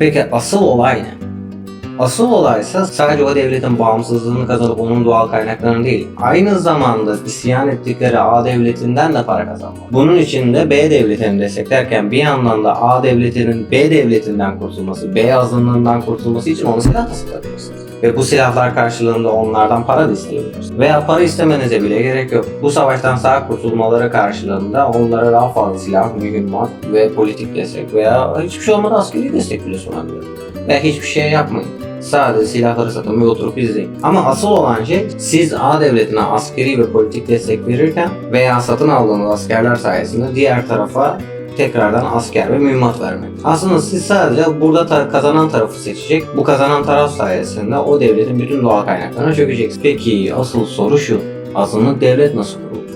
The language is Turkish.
Peki asıl olay ne? Asıl olay ise sadece o devletin bağımsızlığını kazanıp onun doğal kaynaklarını değil, aynı zamanda isyan ettikleri A devletinden de para kazanmak. Bunun için de B devletini desteklerken bir yandan da A devletinin B devletinden kurtulması, B azınlığından kurtulması için onu silah tasarlıyorsunuz. Ve bu silahlar karşılığında onlardan para da isteyebilirsiniz. Veya para istemenize bile gerek yok. Bu savaştan sağ kurtulmaları karşılığında onlara daha fazla silah, mühimmat ve politik destek veya hiçbir şey olmadan askeri destek bile sunabilir. Veya hiçbir şey yapmayın. Sadece silahları satın ve oturup izleyin. Ama asıl olan şey siz A devletine askeri ve politik destek verirken veya satın aldığınız askerler sayesinde diğer tarafa tekrardan asker ve mühimmat vermek. Aslında siz sadece burada ta- kazanan tarafı seçecek. Bu kazanan taraf sayesinde o devletin bütün doğal kaynaklarına çökeceksiniz. Peki asıl soru şu. Azınlık devlet nasıl kuruldu?